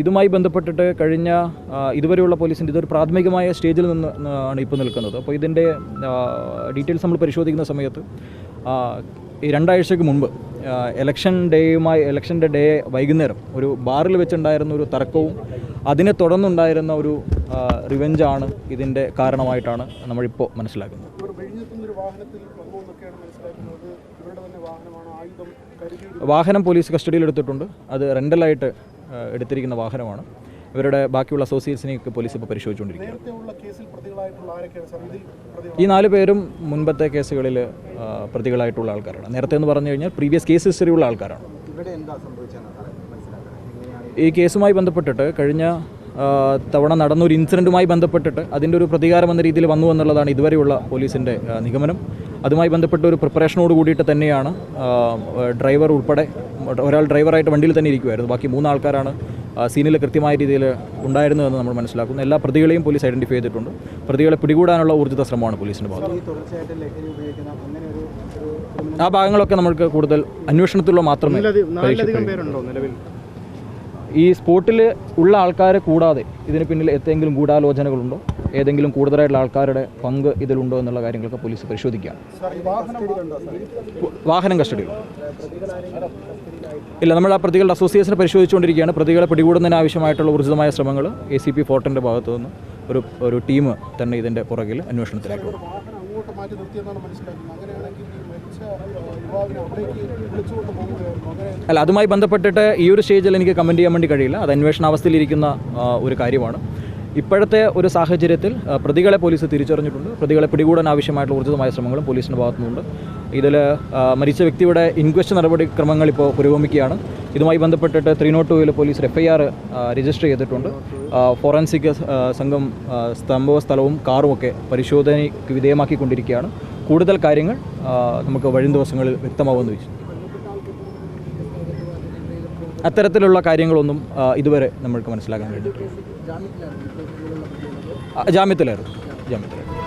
ഇതുമായി ബന്ധപ്പെട്ടിട്ട് കഴിഞ്ഞ ഇതുവരെയുള്ള പോലീസിന്റെ ഇതൊരു പ്രാഥമികമായ സ്റ്റേജിൽ നിന്ന് ആണ് ഇപ്പോൾ നിൽക്കുന്നത്. അപ്പോൾ ഇതിന്റെ ഡീറ്റെയിൽസ് നമ്മൾ പരിശോധിക്കുന്ന സമയത്ത് ഈ രണ്ടാഴ്ചയ്ക്ക് മുൻപ് എലക്ഷൻ ഡേയുമായി എലക്ഷന്റെ ഡേ വൈകുന്നേരം ഒരു ബാറിൽ വെച്ചുണ്ടായിരുന്ന ഒരു തർക്കവും അതിനെ തുടർന്നുണ്ടായിരുന്ന ഒരു റിവെഞ്ചാണ് ഇതിന്റെ കാരണമായിട്ടാണ് നമ്മളിപ്പോൾ മനസ്സിലാക്കുന്നത്. വാഹനം പോലീസ് കസ്റ്റഡിയിൽ എടുത്തിട്ടുണ്ട് അത് റെന്റലായിട്ട് എടുത്തിരിക്കുന്ന വാഹനമാണ്. ഇവരുടെ ബാക്കിയുള്ള അസോസിയേറ്റ്സിനെയൊക്കെ പോലീസ് ഇപ്പോൾ പരിശോധിച്ചുകൊണ്ടിരിക്കുകയാണ്. ഈ നാല് പേരും മുൻപത്തെ കേസുകളിൽ പ്രതികളായിട്ടുള്ള ആൾക്കാരാണ്. നേരത്തെ എന്ന് പറഞ്ഞു കഴിഞ്ഞാൽ പ്രീവിയസ് കേസ് ഹിസ്റ്ററി ഉള്ള ആൾക്കാരാണ്. ഇവിടെ എന്താ സംഭവിച്ചതെന്ന് മനസ്സിലാക്കണം എങ്ങനെയാണ് ഈ കേസുമായി ബന്ധപ്പെട്ടിട്ട് കഴിഞ്ഞ തവണ നടന്ന ഒരു ഇൻസിഡന്റുമായി ബന്ധപ്പെട്ടിട്ട് അതിന്റെ ഒരു പ്രതികാരം എന്ന രീതിയിൽ വന്നു എന്നുള്ളതാണ് ഇതുവരെയുള്ള പോലീസിന്റെ നിഗമനം. അതുമായി ബന്ധപ്പെട്ട ഒരു പ്രിപ്പറേഷനോട് കൂടിയിട്ട് തന്നെയാണ് ഡ്രൈവർ ഉൾപ്പെടെ ഒരാൾ ഡ്രൈവറായിട്ട് വണ്ടിയിൽ തന്നെ ഇരിക്കുമായിരുന്നു ബാക്കി മൂന്ന് ആൾക്കാരാണ് സീനിൽ കൃത്യമായ രീതിയിൽ ഉണ്ടായിരുന്നതെന്ന് നമ്മൾ മനസ്സിലാക്കുന്നു. എല്ലാ പ്രതികളെയും പോലീസ് ഐഡന്റിഫൈ ചെയ്തിട്ടുണ്ട്. പ്രതികളെ പിടികൂടാനുള്ള ഊർജിത ശ്രമമാണ് പോലീസിന്റെ ഭാഗത്ത്. ആ ഭാഗങ്ങളൊക്കെ നമുക്ക് കൂടുതൽ അന്വേഷണത്തിലുള്ള മാത്രമേ നിലവിൽ? ഈ സ്പോട്ടിൽ ഉള്ള ആൾക്കാരെ കൂടാതെ ഇതിന് പിന്നിൽ എന്തെങ്കിലും ഗൂഢാലോചനകളുണ്ടോ? ഏതെങ്കിലും കൂടുതലായിട്ടുള്ള ആൾക്കാരുടെ പങ്ക് ഇതിലുണ്ടോ എന്നുള്ള കാര്യങ്ങളൊക്കെ പോലീസ് പരിശോധിക്കുകയാണ്. വാഹനം കസ്റ്റഡിയിലുണ്ട് ഇല്ല നമ്മൾ ആ പ്രതികളുടെ അസോസിയേഷനെ പരിശോധിച്ചുകൊണ്ടിരിക്കുകയാണ്. പ്രതികളെ പിടികൂടുന്നതിന് ആവശ്യമായിട്ടുള്ള ഊർജിതമായ ശ്രമങ്ങൾ എ സി പി ഫോർട്ടിന്റെ ഭാഗത്തു നിന്ന് ഒരു ഒരു ടീം തന്നെ ഇതിന്റെ പുറകിൽ അന്വേഷണത്തിലായിട്ടുണ്ട് അല്ല അതുമായി ബന്ധപ്പെട്ടിട്ട് ഈ ഒരു സ്റ്റേജിൽ എനിക്ക് കമന്റ് ചെയ്യാൻ വേണ്ടി കഴിയില്ല. അത് അന്വേഷണാവസ്ഥയിലിരിക്കുന്ന ഒരു കാര്യമാണ്. ഇപ്പോഴത്തെ ഒരു സാഹചര്യത്തിൽ പ്രതികളെ പോലീസ് തിരിച്ചറിഞ്ഞിട്ടുണ്ട്. പ്രതികളെ പിടികൂടാൻ ആവശ്യമായിട്ടുള്ള ഊർജിതമായ ശ്രമങ്ങളും പോലീസിന്റെ ഭാഗത്തുനിന്നുണ്ട്. ഇതിൽ മരിച്ച വ്യക്തിയുടെ ഇൻക്വസ്റ്റ് നടപടിക്രമങ്ങൾ ഇപ്പോൾ പുരോഗമിക്കുകയാണ്. ഇതുമായി ബന്ധപ്പെട്ടിട്ട് ത്രീ നോട്ട് ടൂവിൽ police F I R register ചെയ്തിട്ടുണ്ട്. ഫോറൻസിക് സംഘം സ്തംഭവ സ്ഥലവും കാറുമൊക്കെ പരിശോധനയ്ക്ക് വിധേയമാക്കിക്കൊണ്ടിരിക്കുകയാണ്. കൂടുതൽ കാര്യങ്ങൾ നമുക്ക് വരും ദിവസങ്ങളിൽ വ്യക്തമാവുമെന്ന് വെച്ചു അത്തരത്തിലുള്ള കാര്യങ്ങളൊന്നും ഇതുവരെ നമ്മൾക്ക് മനസ്സിലാക്കാൻ കഴിഞ്ഞിട്ടില്ല. ജാമ്യത്തിലായിരുന്നു. ജാമ്യത്തിലായിരുന്നു.